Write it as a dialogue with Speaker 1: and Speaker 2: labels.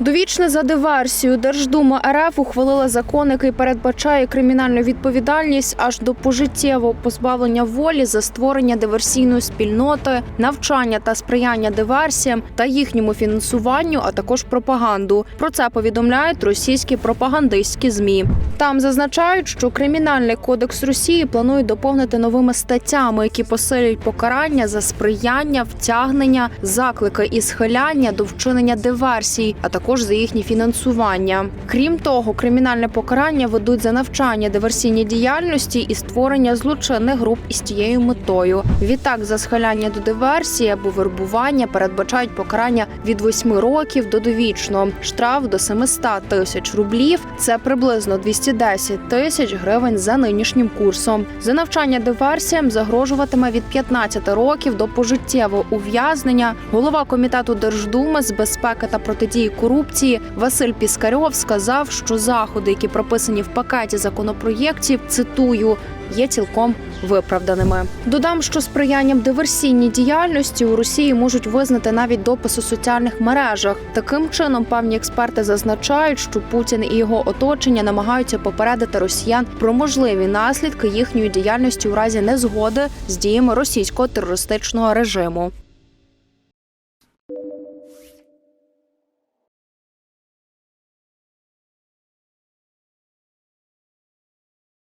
Speaker 1: Довічне за диверсію Держдума РФ ухвалила закон, який передбачає кримінальну відповідальність аж до пожиттєвого позбавлення волі за створення диверсійної спільноти, навчання та сприяння диверсіям та їхньому фінансуванню, а також пропаганду. Про це повідомляють російські пропагандистські змі. Там зазначають, що кримінальний кодекс Росії планують доповнити новими статтями, які посилюють покарання за сприяння, втягнення, заклики і схиляння до вчинення диверсій, а також за їхнє фінансування. Крім того, кримінальне покарання ведуть за навчання диверсійній діяльності і створення злочинних груп із тією метою. Відтак, за схиляння до диверсії або вербування передбачають покарання від 8 років до довічного, штраф до 700 тисяч рублів. Це приблизно 210 тисяч гривень за нинішнім курсом. За навчання диверсіям загрожуватиме від 15 років до пожиттєвого ув'язнення. Голова комітету Держдуми з безпеки та протидії корупції Василь Піскарьов сказав, що заходи, які прописані в пакеті законопроєктів, цитую. Є цілком виправданими. Додам, що сприянням диверсійній діяльності у Росії можуть визнати навіть допис у соціальних мережах. Таким чином, певні експерти зазначають, що Путін і його оточення намагаються попередити росіян про можливі наслідки їхньої діяльності у разі незгоди з діями російського терористичного режиму.